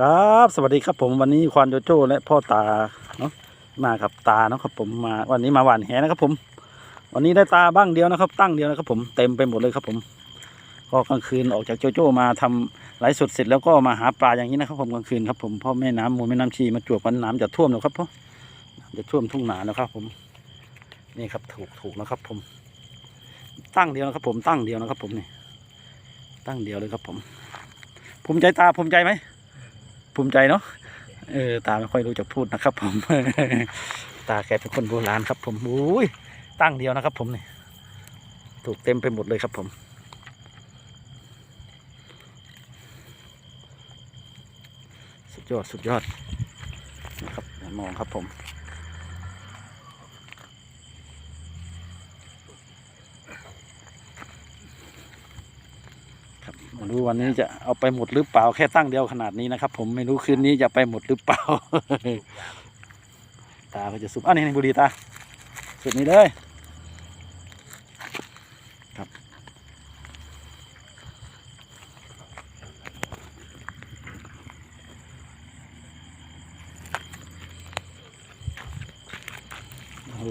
ครับ สวัสดีครับผมวันนี้ควานโจโจ้และพ่อตาเนาะมากับตาเนาะครับผมมาวันนี้มาหวานแหนะครับผม วันนี้ได้ตาบ้างเดียวนะครับ ตั้งเดียวนะครับ ผมเต็มไปหมดเลยครับผม ก็กลางคืนออกจากโจโจ้มาทำไลฟ์สดเสร็จแล้วก็มาหาปลาอย่างนี้นะครับ ผมกลางคืนครับผมเพ่อแม่น้ำมูลแม่น้ำชีมาจวบกันน้ำจะท่วมแล้วครับพ่อจะท่วมทุ่งนาแล้วครับ ผม นี่ครับถูกถูกนะครับ ผม ตั้งเดียวนะครับ ผมตั้งเดียวนะครับ ผมนี่ตั้งเดียวเลยครับ ผม ภูมิใจตาภูมิใจไหม ภูมิใจเนาะเออตาไม่ค่อยรู้จะพูดนะครับ ผม ตาแกเป็นคนโบราณครับ ผมอุ้ยตั้งเดียวนะครับ ผมนี่ถูกเต็มไปหมดเลยครับผมสุดยอดสุดยอดนะครับมองครับผม รู้วันนี้จะเอาไปหมดหรือเปล่าแค่ตั้งเดียวขนาดนี้นะครับ ผมไม่รู้คืนนี้จะไปหมดหรือเปล่า ตาก็จะสุบอ้าวนี่นี่บุรีตาสุดนี้เลยครับโอ้โห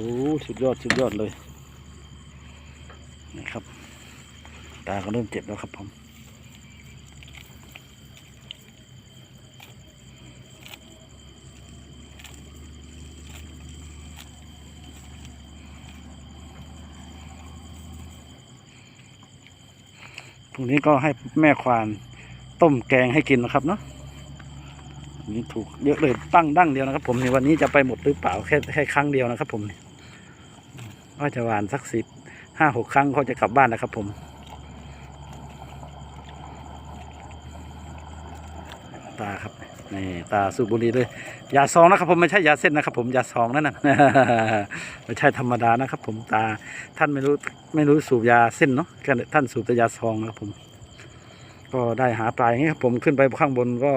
สุดยอดสุดยอดเลยนะครับตาก็เริ่มเจ็บแล้วครับผม รงนี้ก็ให้แม่ควานต้มแกงให้กินนะครับเนาะอันนี่ถูกเยอะเลยตั้งดั้งเดียวนะครับ ผมในวันนี้จะไปหมดหรือเปล่าแค่แค่ครั้งเดียวนะครับ ผมว่าจะหวานสักสิบห้าหกครั้งเขาจะกลับบ้านนะครับ ผมตาครับ นี่ตาสูบบุหรี่เลยยาซองนะครับผมไม่ใช่ยาเส้นนะครับ ผมยาซองนั่นนะไม่ใช่ธรรมดานะครับ ผมตาท่านไม่รู้ไม่รู้สูบยาเส้นเนาะแค่ท่านสูบแต่ยาซองนะครับผม ก็ได้หาปลาอย่างนี้ครับผมขึ้นไปข้างบนก็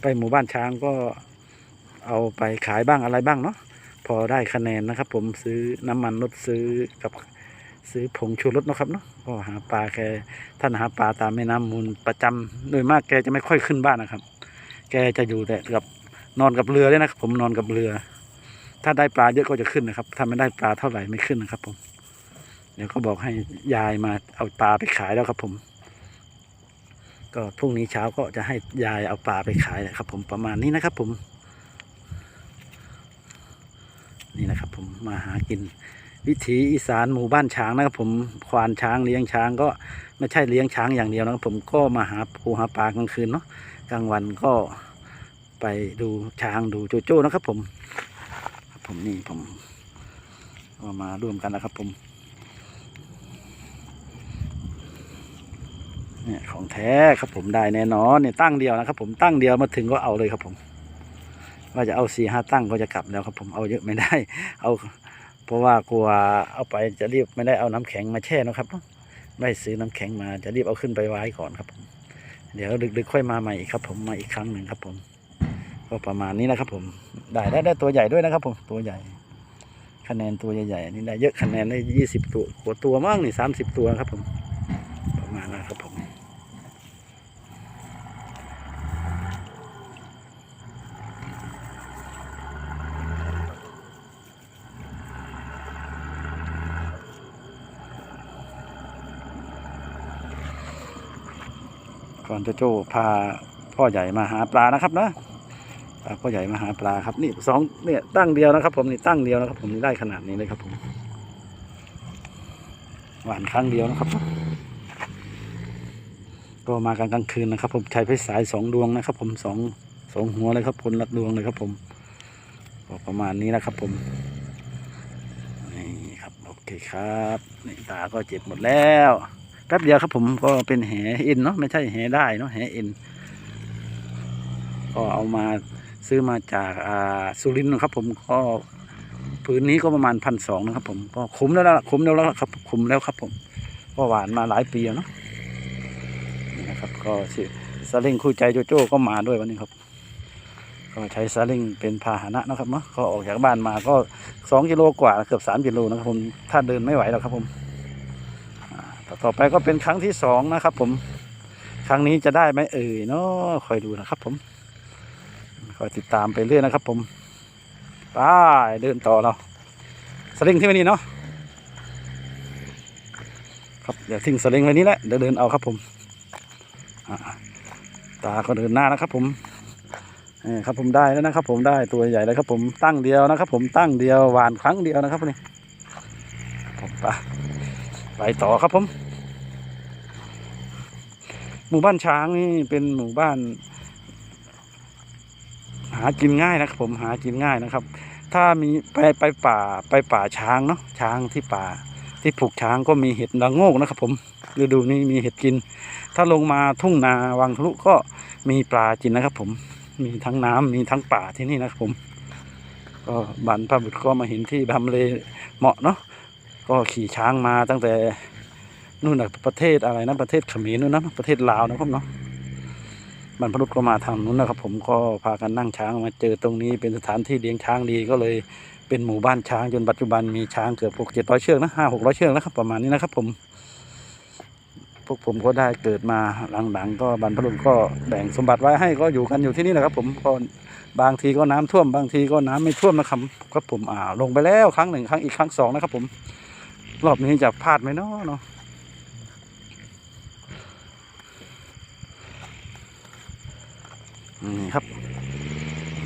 ไปหมู่บ้านช้างก็เอาไปขายบ้างอะไรบ้างเนาะพอได้คะแนนนะครับ ผมซื้อน้ำมันรถซื้อกับซื้อผงชูรสเนาะครับเนาะก็หาปลาแกท่านหาปลาตามแม่น้ำมูลประจำโดยมากแกจะไม่ค่อยขึ้นบ้านนะครับ แกจะอยู่แต่กับนอนกับเรือเลยนะครับ ผมนอนกับเรือ ถ้าได้ปลาเยอะก็จะขึ้นนะครับ ถ้าไม่ได้ปลาเท่าไหร่ไม่ขึ้นนะครับ ผม เดี๋ยวก็บอกให้ยายมาเอาปลาไปขายแล้วครับ ผม ก็พรุ่งนี้เช้าก็จะให้ยายเอาปลาไปขายนะครับ ผมประมาณนี้นะครับ ผม นี่นะครับ ผมมาหากินวิถีอีสานหมู่บ้านช้างนะครับ ผมควานช้างเลี้ยงช้างก็ไม่ใช่เลี้ยงช้างอย่างเดียวนะครับ ผมก็มาหาปูหาปลากลางคืนเนาะ กลางวันก็ไปดูช้างดูโจโจ้นะครับ ผม ผมนี่ผมก็มาร่วมกันนะครับ ผมเนี่ยของแท้ครับผมได้แน่นอนเนี่ยตั้งเดียวนะครับ ผมตั้งเดียวมาถึงก็เอาเลยครับผม ว่าจะเอาสี่ห้าตั้งก็จะกลับแล้วครับ ผมเอาเยอะไม่ได้ เอา เพราะว่ากลัวเอาไปจะรีบไม่ได้เอาน้ำแข็งมาแช่นะครับไม่ซื้อน้ำแข็งมาจะรีบเอาขึ้นไปไว้ก่อนครับผม เดี๋ยวดึกๆค่อยมาใหม่อีกครับ ผมมาอีกครั้งหนึ่งครับ ผม ก็ประมาณนี้นะครับ ผม ได้ได้ได้ตัวใหญ่ด้วยนะครับ ผมตัวใหญ่ คะแนนตัวใหญ่ๆนี่ได้เยอะคะแนนได้ยี่สิบตัวหัวตัวมั่งนี่สามสิบตัวครับ ผม ประมาณนั้นครับผม ก่อนโจโจ้พาพ่อใหญ่มาหาปลานะครับนะพาพ่อใหญ่มาหาปลาครับนี่สองเนี่ยตั้งเดียวนะครับ ผมนี่ตั้งเดียวนะครับ ผมนี่ได้ขนาดนี้เลยครับผมหวานครั้งเดียวนะครับก็มากันกลางคืนนะครับ ผมใช้ไฟสายสองดวงนะครับ ผมสองสองหัวเลยครับคนละดวงเลยครับ ผมประมาณนี้นะครับ ผมนี่ครับโอเคครับนี่ตาก็เจ็บหมดแล้ว แป๊บเดียวครับผมก็เป็นแหเอ็นเนาะไม่ใช่แหได้เนาะแหเอ็นก็เอามาซื้อมาจากอ่าสุรินทร์นะครับผมก็ผืนนี้ก็ประมาณพันสองนะครับผมก็คุ้มแล้วล่ะคุ้มแล้วล่ะครับคุ้มแล้วครับผมก็หวานมาหลายปีแล้วเนาะนี่นะครับก็ชื่อซาเล้งคู่ใจโจโจ้ก็มาด้วยวันนี้ครับ ก็ใช้ซาเล้งเป็นพาหนะนะครับเนาะก็ออกจากบ้านมาก็สองกิโลกว่าเกือบสามกิโลนะครับผมถ้าเดินไม่ไหวแล้วครับผม ต่อไปก็เป็นครั้งที่สองนะครับ ผม ครั้งนี้จะได้ไหมเอ่ยเนาะคอยดูนะครับ ผมก็ติดตามไปเรื่อยนะครับ ผมไปเดินต่อเราสลิงที่ไว้นี่เนาะครับเดี๋ยวทิ้งสลิงไว้นี้แหละเดี๋ยวเดินเอาครับ ผมตาก็เดินหน้านะครับผมนี่ครับผมได้แล้วนะครับ ผมได้ตัวใหญ่เลยครับ ผมตั้งเดียวนะครับ ผมตั้งเดียวหวานครั้งเดียวนะครับนี่ผมไป ไปต่อครับผม หมู่บ้านช้างนี่เป็นหมู่บ้าน หากินง่ายนะครับผมหากินง่ายนะครับ ถ้ามีไปไปป่าไปป่าช้างเนาะช้างที่ป่าที่ผูกช้างก็มีเห็ดนางโงกนะครับผมฤดูนี้มีเห็ดกิน ถ้าลงมาทุ่งนาวังทะลุก็มีปลากินนะครับ ผมมีทั้งน้ำมีทั้งป่าที่นี่นะครับผม ก็บรรพบุรุษก็มาเห็นที่ทำเลเหมาะเนาะ ก็ขี่ช้างมาตั้งแต่นู่นนะประเทศอะไรนะประเทศเขมรนู่นนะประเทศลาวนะครับเนาะบรรพบุรุษก็มาทางนู้นนะครับ ผมก็พากันนั่งช้างมาเจอตรงนี้เป็นสถานที่เลี้ยงช้างดีก็เลยเป็นหมู่บ้านช้างจนปัจจุบันมีช้างเกือบหกเจ็ดร้อยเชือกนะห้าหกร้อยเชือกนะครับประมาณนี้นะครับผม พวกผมก็ได้เกิดมาหลังๆก็บรรพบุรุษก็แบ่งสมบัติไว้ให้ก็อยู่กันอยู่ที่นี่แหละครับ ผมก็บางทีก็น้ำท่วมบางทีก็น้ำไม่ท่วมนะครับครับผมอ่าลงไปแล้วครั้งหนึ่งครั้งอีกครั้งสองนะครับผม รอบนี้จะพลาดไหมเนาะเนาะนี่ครับ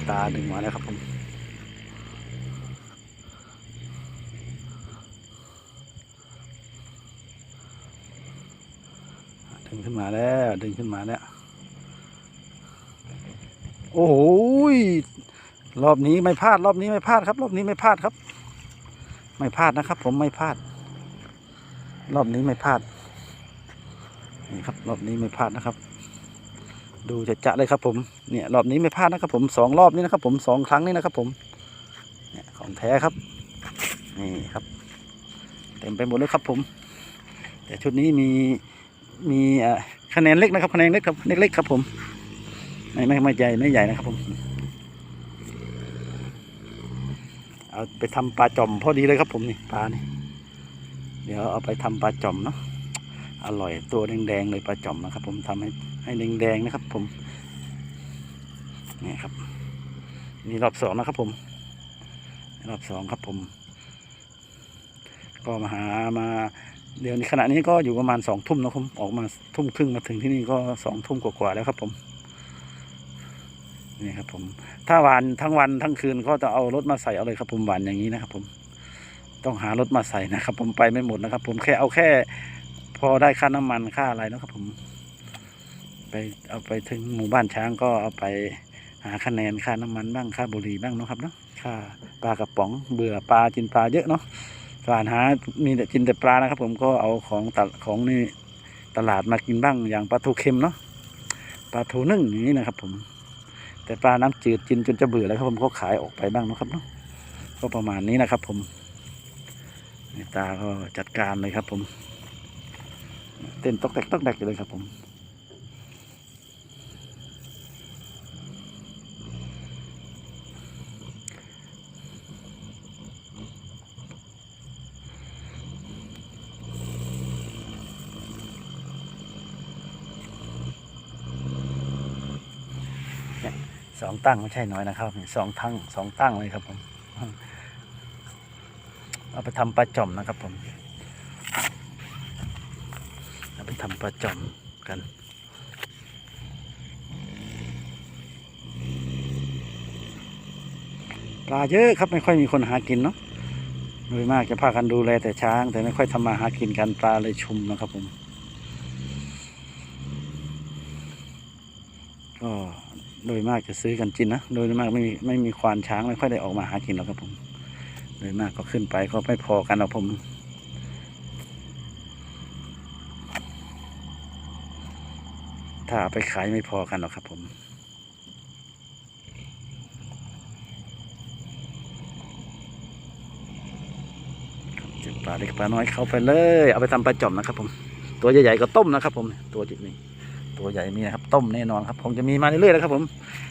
ตาดึงมาแล้วครับผมดึงขึ้นมาแล้วดึงขึ้นมาแล้ว โอ้โหรอบนี้ไม่พลาด รอบนี้ไม่พลาดครับ รอบนี้ไม่พลาดครับ ไม่พลาดนะครับ ผมไม่พลาด รอบนี้ไม่พลาด นี่ครับ รอบนี้ไม่พลาดนะครับ ดูจะจะเลยครับ ผม เนี่ย รอบนี้ไม่พลาดนะครับ ผมสองรอบนี้นะครับ ผมสองครั้งนี้นะครับ ผม เนี่ยของแท้ครับ นี่ครับ เต็มไปหมดเลยครับ ผม แต่ชุดนี้มีมีคะแนนเล็กนะครับ คะแนนเล็กครับเล็กๆครับ ผม ไม่ไม่ไม่ใหญ่ไม่ใหญ่นะครับ ผมเอาไปทำปลาจอมพอดีเลยครับ ผมนี่ปลานี่ เดี๋ยวเอาไปทำปลาจ่อมเนาะอร่อยตัวแดงๆเลยปลาจ่อมนะครับ ผมทำให้ให้แดงๆนะครับ ผมนี่ครับนี่รอบสองนะครับ ผมรอบสองครับผม ก็มาหามาเดี๋ยวนี้ขณะนี้ก็อยู่ประมาณสองทุ่มนะครับผมออกมาทุ่มครึ่งมาถึงที่นี่ก็สองทุ่มกว่าๆแล้วครับผมนี่ครับผม ถ้าหวานทั้งวันทั้งคืนก็จะเอารถมาใส่เอาเลยครับผมหวานอย่างนี้นะครับผม ต้องหารถมาใส่นะครับ ผมไปไม่หมดนะครับ ผมแค่เอาแค่ พอได้ค่าน้ำมันค่าอะไรนะครับ ผม ไปเอาไปถึงหมู่บ้านช้างก็เอาไปหาคะแนนค่าน้ำมันบ้างค่าบุหรี่บ้างเนาะครับเนาะค่าปลากระป๋องเบื่อปลากินปลาเยอะเนาะการหามีแต่กินแต่ปลานะครับ ผมก็เอาของตลของนี่ตลาดมากินบ้างอย่างปลาทูเค็มเนาะปลาทูนึ่งอย่างนี้นะครับ ผม แต่ปลาน้ำจืดกินจนจะเบื่อแล้วครับผมก็ขายออกไปบ้างเนาะครับเนาะก็ประมาณนี้นะครับ ผม ตาก็จัดการเลยครับผม เต้นตอกแตกตอกแตกอยู่เลยครับผมสองตั้งไม่ใช่น้อยนะครับสองทั้งสองตั้งเลยครับผม เอาไปทำปลาจ่อมนะครับผม เอาไปทำปลาจ่อมกันปลาเยอะครับไม่ค่อยมีคนหากินเนาะโดยมากจะพากันดูแลแต่ช้าง แต่ไม่ค่อยทำมาหากินกันปลาเลยชุมนะครับผมก็โดยมากจะซื้อกันกินนะ โดยมากไม่มีไม่มีควานช้างไม่ค่อยได้ออกมาหากินหรอกครับผม ยมากก็ขึ้นไปก็ไม่พอกันหรอกผมถ้าไปขายไม่พอกันหรอกครับผม เจ็บปลาเล็กปลาน้อยเข้าไปเลย เอาไปทำปลาจ่อมนะครับผม ตัวใหญ่ๆก็ต้มนะครับผม ตัวจิตนี่ตัวใหญ่มีนะครับ ต้มแน่นอนครับคงจะมีมาเรื่อยๆนะครับผม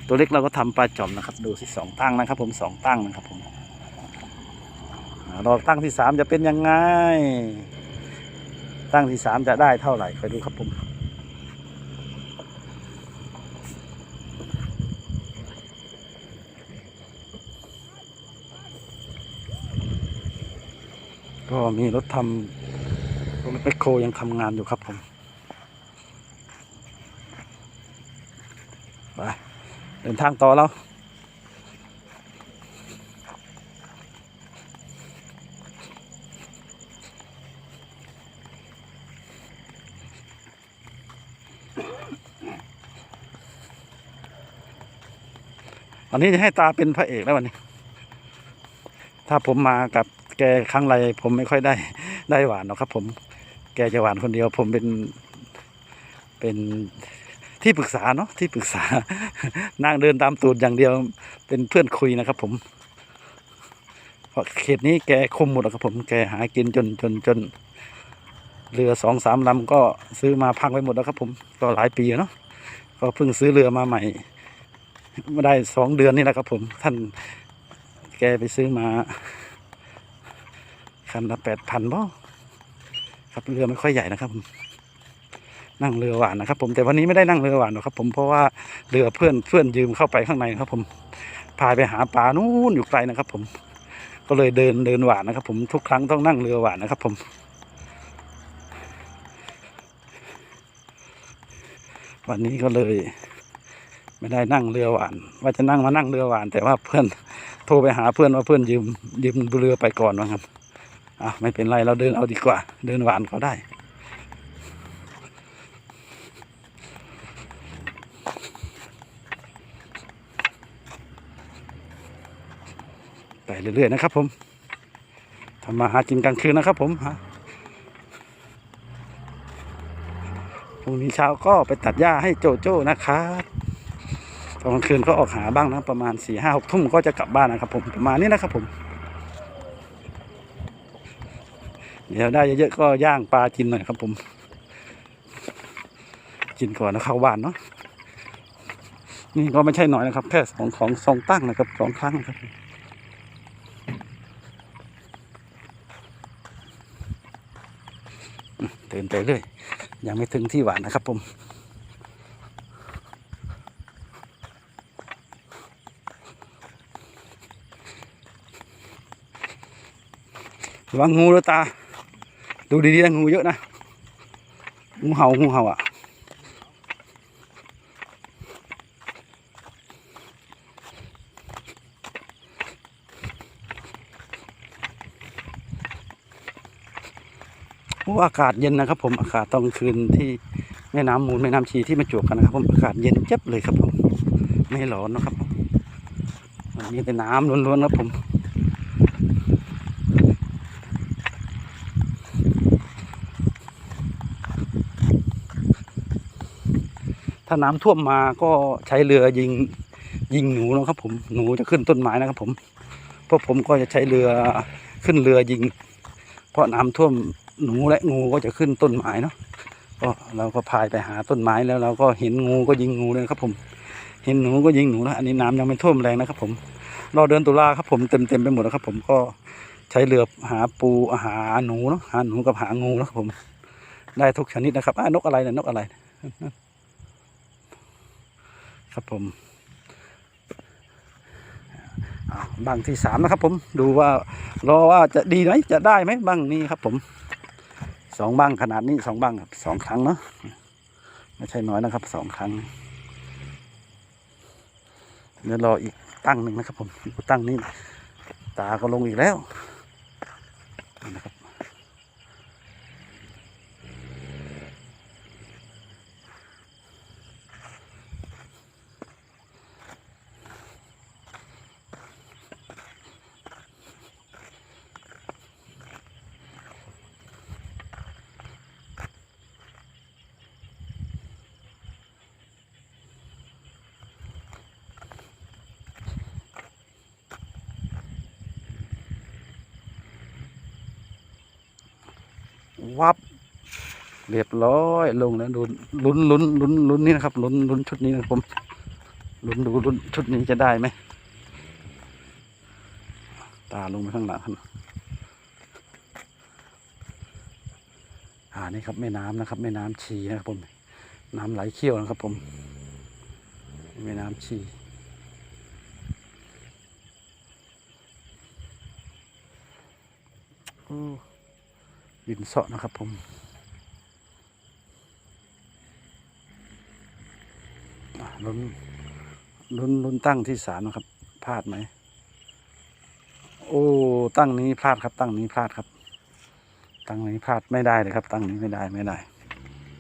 ตัวเล็กเราก็ทำปลาจ่อมนะครับ ดูสิสองตั้งนะครับผมสองตั้งนะครับผม ดอกตั้งที่สามจะเป็นยังไง ตั้งที่สามจะได้เท่าไหร่คอยดูครับผมก็มีรถทำรถแมคโครยังทำงานอยู่ครับผม ไป เดินทางต่อแล้ว วันนี้จะให้ตาเป็นพระเอกแล้ววันนี้ ถ้าผมมากับแกครั้งไรผมไม่ค่อยได้ได้หวานหรอกครับ ผมแกจะหวานคนเดียว ผมเป็นเป็นที่ปรึกษาเนาะที่ปรึกษานั่งเดินตามตูดอย่างเดียว เป็นเพื่อนคุยนะครับ ผมเพราะเขตนี้แกคุมหมดแล้วครับผมแกหากินจนจนจนเรือสองสามลำก็ซื้อมาพังไปหมดแล้วครับ ผมก็หลายปีเนาะก็เพิ่งซื้อเรือมาใหม่ ไม่ได้สองเดือนนี่แหละครับผมท่านแกไปซื้อมาคันละแปดพันบ่ครับเรือไม่ค่อยใหญ่นะครับผมนั่งเรือหวานนะครับ ผมแต่วันนี้ไม่ได้นั่งเรือหวานหรอกครับ ผมเพราะว่าเรือเพื่อนเพื่อนยืมเข้าไปข้างในครับ ผมพายไปหาปลานู่นอยู่ไกลนะครับ ผม ก็เลยเดินเดินหวานนะครับ ผมทุกครั้งต้องนั่งเรือหวานนะครับ ผม วันนี้ก็เลย ไม่ได้นั่งเรือหวาน ว่าจะนั่งมานั่งเรือหวาน แต่ว่าเพื่อนโทรไปหาเพื่อนว่าเพื่อนยืมยืมเรือไปก่อนว่าครับอะไม่เป็นไรเราเดินเอาดีกว่า เดินหวานเขาได้ไปเรื่อยๆนะครับผมทำมาหากินกลางคืนนะครับผมฮะพรุ่งนี้เช้าก็ไปตัดหญ้าให้โจโจ้นะครับ ตอนกลางคืนก็ออกหาบ้างนะประมาณสี่ห้าหกทุ่มก็จะกลับบ้านนะครับผมประมาณนี้นะครับผม เดี๋ยวได้เยอะๆก็ย่างปลากินหน่อยครับผม กินก่อนแล้วเข้าบ้านเนาะนี่ก็ไม่ใช่น้อยนะครับ แค่สองของสองตั้งนะครับสองครั้งครับเดินไปเรื่อยยังไม่ถึงที่หวานนะครับผม ระวังงูด้วยตา ดูดีๆนะงูเยอะนะ งูเห่างูเห่าอะโอ้อากาศเย็นนะครับ ผมอากาศตอนคืนที่แม่น้ำมูลแม่น้ำชีที่มาจวกกันนะครับ ผมอากาศเย็นเจ็บเลยครับผมไม่ร้อนนะครับผมอันนี้เป็นน้ำล้วนๆนะครับผม ถ้าน้ำท่วมมาก็ใช้เรือยิงยิงหนูนะครับ ผมหนูจะขึ้นต้นไม้นะครับ ผมเพราะผมก็จะใช้เรือขึ้นเรือยิง เพราะน้ำท่วมหนูและงูก็จะขึ้นต้นไม้เนาะก็เราก็พายไปหาต้นไม้แล้วเราก็เห็นงูก็ยิงงูเลยครับ ผม เห็นหนูก็ยิงหนูนะอันนี้น้ำยังไม่ท่วมแรงนะครับ ผมรอเดือนตุลาครับ ผมเต็มเต็มไปหมดแล้วครับ ผมก็ใช้เรือหาปูหาหนูเนาะหาหนูกับหางูนะครับผม ได้ทุกชนิดนะครับอ่านกอะไรเนี่ยนกอะไร ครับผมอ่าบังที่สามนะครับ ผมดูว่ารอว่าจะดีไหมจะได้ไหมบังนี้ครับ ผมสองบังขนาดนี้สองบังครับสองครั้งเนาะไม่ใช่น้อยนะครับสองครั้งเดี๋ยวรออีกตั้งหนึ่งนะครับ ผมตั้งนี้ตาก็ลงอีกแล้ว วับ เรียบร้อยลงแล้วดูลุ้นลุ้นลุ้นลุ้นนี่นะครับลุ้นลุ้นชุดนี้นะครับผมลุ้นดูลุ้นชุดนี้จะได้ไหมตาลงไปข้างหลังครับอ่านี่ครับแม่น้ำนะครับแม่น้ำชีนะครับผมน้ำไหลเขี้ยวนะครับ ผมแม่น้ำชีโอ้ ดินเสาะนะครับผมลุ้นลุ้นลุ้นตั้งที่สามนะครับ พลาดไหม โอ้ ตั้งนี้พลาดครับ ตั้งนี้พลาดครับ ตั้งนี้พลาดไม่ได้เลยครับ ตั้งนี้ไม่ได้ไม่ได้